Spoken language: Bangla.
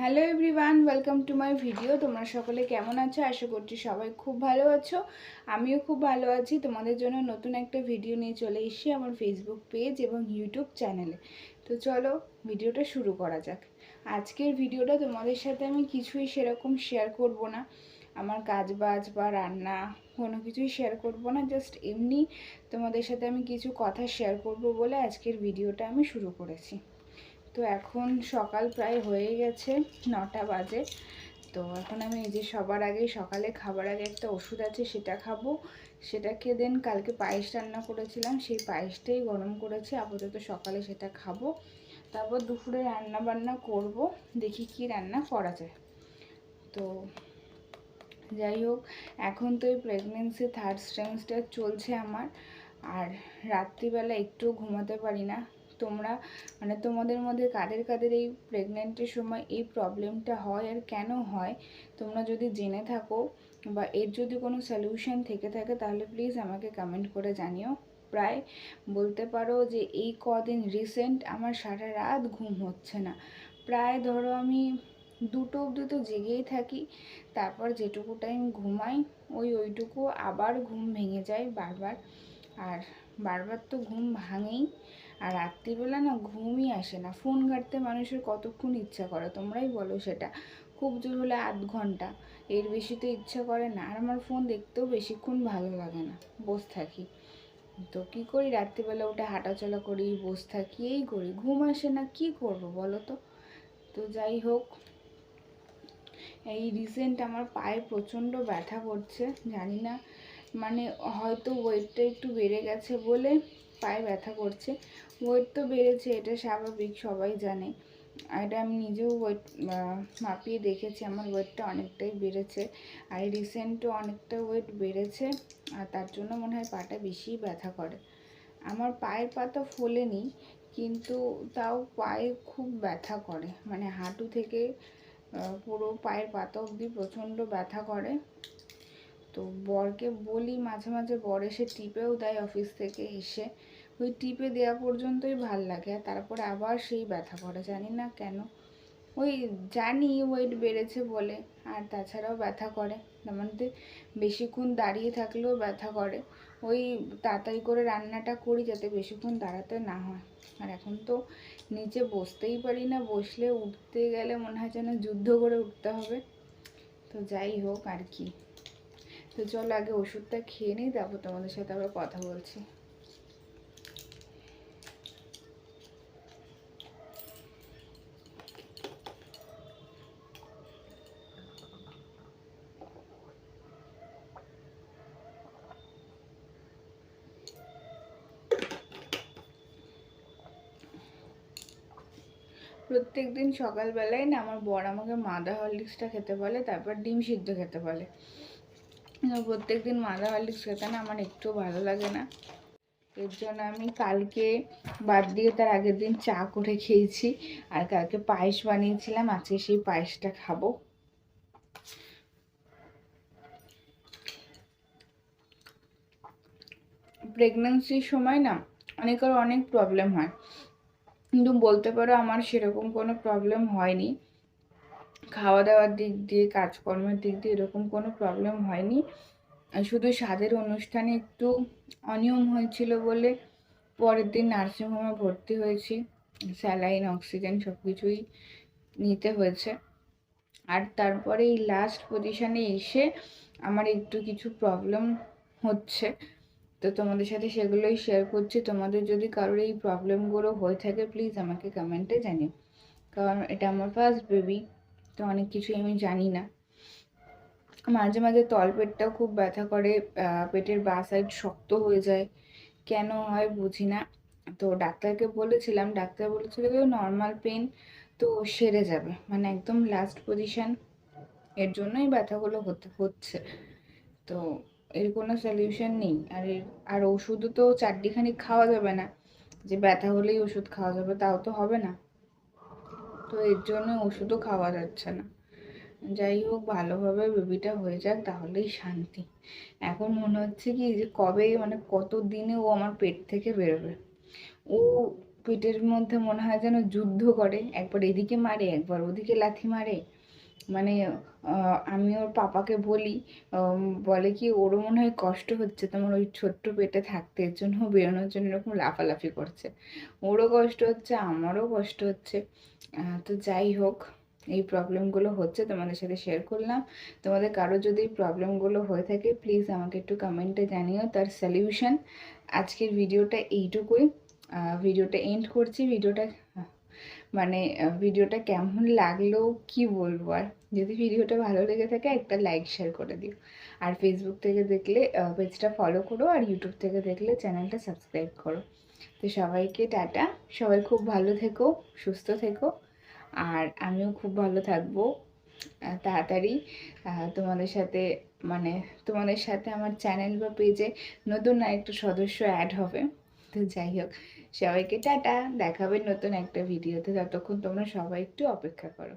Hello everyone, welcome to my video. তোমরা সকলে কেমন আছো? আশা করছি সবাই খুব ভালো আছো। আমিও খুব ভালো আছি। তোমাদের জন্য নতুন একটা ভিডিও নিয়ে চলে এসেছি আমার ফেসবুক পেজ এবং ইউটিউব চ্যানেলে তো চলো ভিডিওটা শুরু করা যাক। আজকের ভিডিওটা তোমাদের সাথে আমি কিছুই সেরকম শেয়ার করব না। আমার কাজ বাজ বা রান্না কোনো কিছুই শেয়ার করব না। জাস্ট এমনি তোমাদের সাথে আমি কিছু কথা শেয়ার করব বলে আজকের ভিডিওটা আমি শুরু করেছি। তো এখন সকাল প্রায় হয়ে গেছে, নটা বাজে। তো এখন আমি এই যে সবার আগে সকালে খাবার আগে একটা ওষুধ আছে সেটা খাব। সেটা খেয়ে দেন কালকে পায়েস রান্না করেছিলাম, সেই পায়েসটাই গরম করেছি, আপাতত সকালে সেটা খাব। তারপর দুপুরে রান্না বান্না করব, দেখি কি রান্না করা যায়। তো যাই হোক, এখন তো এই প্রেগনেন্সি থার্ড স্টেমসটা চলছে আমার, আর রাত্রিবেলা একটু ঘুমাতে পারি না। তোমরা মানে তোমাদের মধ্যে কাদের কাদের এই প্রেগনেন্টের সময় এই প্রবলেমটা হয় আর কেন হয়, তোমরা যদি জেনে থাকো বা এর যদি কোনো সলিউশন থেকে থাকে তাহলে প্লিজ আমাকে কমেন্ট করে জানিও। প্রায় বলতে পারো যে এই কদিন রিসেন্ট আমার সারা রাত ঘুম হচ্ছে না। প্রায় ধরো আমি দুটো অবধি তো জেগেই থাকি, তারপর যেটুকু টাইম ঘুমাই ওই ওইটুকু আবার ঘুম ভেঙে যায় বারবার। আর বারবার তো ঘুম ভাঙেই। আর রাত্রিবেলা না ঘুমই আসে না। ফোন ঘাঁটতে মানুষের কতক্ষণ ইচ্ছা করে, তোমরাই বলো সেটা। খুব জোর হলে আধ ঘণ্টা। এর বেশি তো ইচ্ছা করে না। আর আমার ফোন দেখতেও বেশিক্ষণ ভালো লাগে না। বসে থাকি। তো কী করি? রাত্রিবেলা উঠে হাঁটাচলা করি, বসে থাকি, এই করি। ঘুম আসে না, কি করব বলো তো? তো যাই হোক, এই রিসেন্ট আমার পায়ে প্রচণ্ড ব্যথা করছে, জানি না। মানে হয়তো ওয়েটটা একটু বেড়ে গেছে বলে পায়ে ব্যথা করছে। ওয়েট তো বেড়েছে, এটা স্বাভাবিক, সবাই জানে। এটা আমি নিজেও ওয়েট মাপিয়ে দেখেছি, আমার ওয়েটটা অনেকটাই বেড়েছে। আর রিসেন্টও অনেকটা ওয়েট বেড়েছে, আর তার জন্য মনে হয় পাটা বেশিই ব্যথা করে। আমার পায়ের পাতা ফোলেনি, কিন্তু তাও পায়ে খুব ব্যথা করে। মানে হাঁটু থেকে পুরো পায়ের পাতা অবধি প্রচণ্ড ব্যথা করে। তো বরকে বলি, মাঝে মাঝে বর এসে টিপেও দেয় অফিস থেকে এসে। ওই টিপে দেওয়া পর্যন্তই ভালো লাগে আর তারপরে আবার সেই ব্যথা করে, জানি না কেন। ওই জানি ওয়েট বেড়েছে বলে, আর তাছাড়াও ব্যথা করে। আমাদের বেশিক্ষণ দাঁড়িয়ে থাকলেও ব্যথা করে। ওই তাড়াতাড়ি করে রান্নাটা করি যাতে বেশিক্ষণ দাঁড়াতে না হয়। আর এখন তো নিচে বসতেই পারি না, বসলে উঠতে গেলে মনে হয় যেন যুদ্ধ করে উঠতে হবে। তো যাই হোক আর কি। তো চলো আগে ওষুধটা খেয়ে নিই, তারপর তোমাদের সাথে আবার কথা বলছি। প্রত্যেক দিন সকালবেলায় না আমার বর আমাকে মাদা হরলিক্সটা খেতে বলে, তারপর ডিম সিদ্ধ খেতে বলে। প্রত্যেক দিন মাদা হরলিক্স খেতে না আমার একটু ভালো লাগে না। এর জন্য আমি কালকে বাদ দিয়ে তার আগের দিন চা করে খেয়েছি, আর কালকে পায়েস বানিয়েছিলাম, আজকে সেই পায়েসটা খাব। প্রেগনেন্সির সময় না অনেকের অনেক প্রবলেম হয়। কিন্তু বলতে পারো, আমার সেরকম কোনো প্রবলেম হয়নি। খাওয়া দাওয়ার দিক দিয়ে, কাজকর্মের দিক দিয়ে এরকম কোনো প্রবলেম হয়নি। শুধু স্বাদের অনুষ্ঠানে একটু অনিয়ম হয়েছিল বলে পরের দিন নার্সিংহোমে ভর্তি হয়েছি। স্যালাইন অক্সিজেন সব কিছুই নিতে হয়েছে। আর তারপরে এই লাস্ট পজিশানে এসে আমার একটু কিছু প্রবলেম হচ্ছে। তো তোমাদের সাথে সেগুলোই শেয়ার করছি। তোমাদের যদি কারোর এই প্রবলেমগুলো হয়ে থাকে প্লিজ আমাকে কমেন্টে জানিও। কারণ এটা আমার ফার্স্ট বেবি তো অনেক কিছুই আমি জানি না। মাঝে মাঝে তলপেটটাও খুব ব্যথা করে পেটের বা সাইড শক্ত হয়ে যায়। কেন হয় বুঝি না। তো ডাক্তারকে বলেছিলাম, ডাক্তার বলেছিল যে নর্মাল পেন তো সেরে যাবে। মানে একদম লাস্ট পজিশান এর জন্যই ব্যথাগুলো হতে, হচ্ছে। তো এর কোনো সলিউশন নেই। আর এর, আর ওষুধও তো চারটিখানি খাওয়া যাবে না। যে ব্যথা হলেই ওষুধ খাওয়া যাবে, তাও তো হবে না। তো এর জন্য ওষুধও খাওয়া যাচ্ছে না। যাই হোক, ভালোভাবে বেবিটা হয়ে যাক, তাহলেই শান্তি। এখন মনে হচ্ছে কি, যে কবে মানে কত দিনে ও আমার পেট থেকে বেরোবে? ও পেটের মধ্যে মনে হয় যেন যুদ্ধ করে। একবার এদিকে মারে, একবার ওদিকে লাথি মারে। মানে আমি ওর পাপাকে বলি বলে কি ওরও মনে হয় কষ্ট হচ্ছে তোমার ওই ছোট্ট পেটে থাকতে, এর জন্য বেরোনোর জন্য এরকম লাফালাফি করছে। ওরও কষ্ট হচ্ছে, আমারও কষ্ট হচ্ছে। তো যাই হোক, এই প্রবলেমগুলো হচ্ছে, তোমাদের সাথে শেয়ার করলাম। তোমাদের কারও যদি প্রবলেমগুলো হয়ে থাকে প্লিজ আমাকে একটু কমেন্টে জানিও তার সলিউশন আজকের ভিডিওটা এইটুকুই। ভিডিওটা এন্ড করছি ভিডিওটা মানে ভিডিওটা কেমন লাগল কি বলব? আর যদি ভিডিওটা ভালো লেগে থাকে, একটা লাইক শেয়ার করে দিও। আর ফেসবুক থেকে দেখলে পেজটা ফলো করো আর ইউটিউব থেকে দেখলে চ্যানেলটা সাবস্ক্রাইব করো। তো সবাইকে টাটা। সবাই খুব ভালো থেকো, সুস্থ থেকো। আর আমিও খুব ভালো থাকব। তাড়াতাড়ি তোমাদের সাথে মানে তোমাদের সাথে আমার চ্যানেল বা পেজে নতুন আরেকটা সদস্য অ্যাড হবে। তো যাই হোক, সবাইকে টাটা দেখাবে নতুন একটা ভিডিওতে ততক্ষণ তোমরা সবাই একটু অপেক্ষা করো।